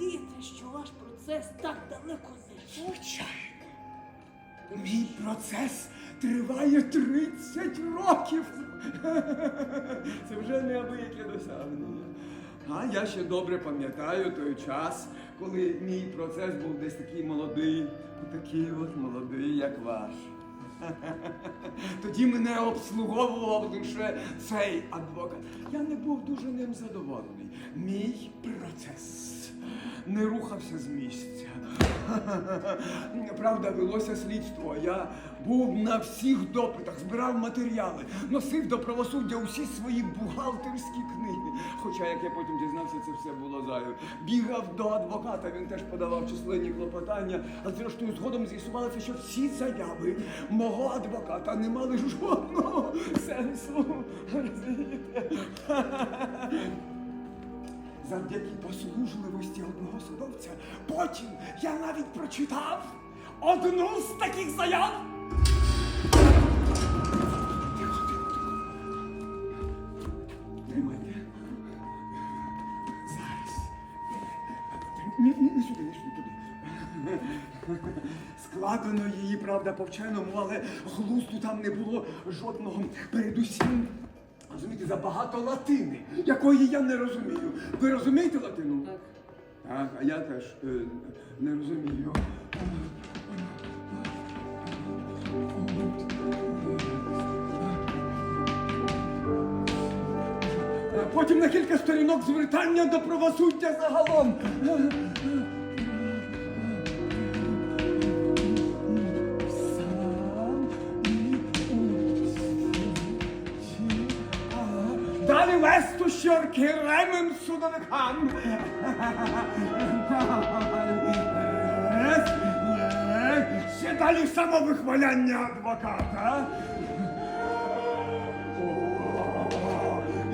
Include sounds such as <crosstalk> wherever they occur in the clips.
радієте, що ваш процес так далеко зайшов? Звичайно. Мій процес триває 30 років. Це вже неабияке досягнення. А я ще добре пам'ятаю той час, коли мій процес був десь такий молодий, такий от молодий, як ваш. Тоді мене обслуговував лише цей адвокат. Я не був дуже ним задоволений. Мій процес не рухався з місця. <laughs> Правда, велося слідство. Я був на всіх допитах, збирав матеріали, носив до правосуддя усі свої бухгалтерські книги. Хоча, як я потім дізнався, це все було зайве. Бігав до адвоката, він теж подавав численні клопотання, а зрештою згодом з'ясувалося, що всі заяви мого адвоката не мали жодного сенсу. <laughs> Розумієте? <laughs> Завдяки послужливості одного судовця. Потім я навіть прочитав одну з таких заяв. Тримайте. Зараз. Не сюди, не сюди, туди. Складено її, правда, по вченому, але глузду там не було жодного. Передусім, розумієте, забагато латини, якої я не розумію. Ви розумієте латину? Так. Так, а я теж е, не розумію. Потім на кілька сторінок звертання до правосуддя загалом. Усі. Далі вестощорки ремем судовикам. Ще далі самовихваляння адвоката.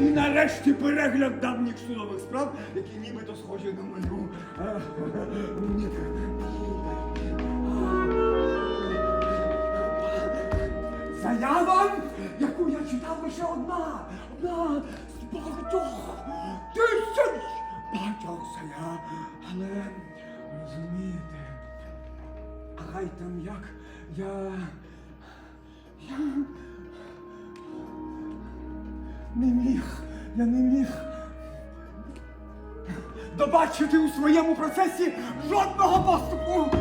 І нарешті перегляд давніх судових справ, які нібито схожі на мою. Заява, яку я читав лише одна, одна багатьох тисяч багатьох заяв. Але розумієте, хай там як я. Я не міг, я не міг добачити у своєму процесі жодного поступу.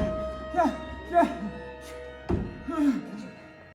Я, я,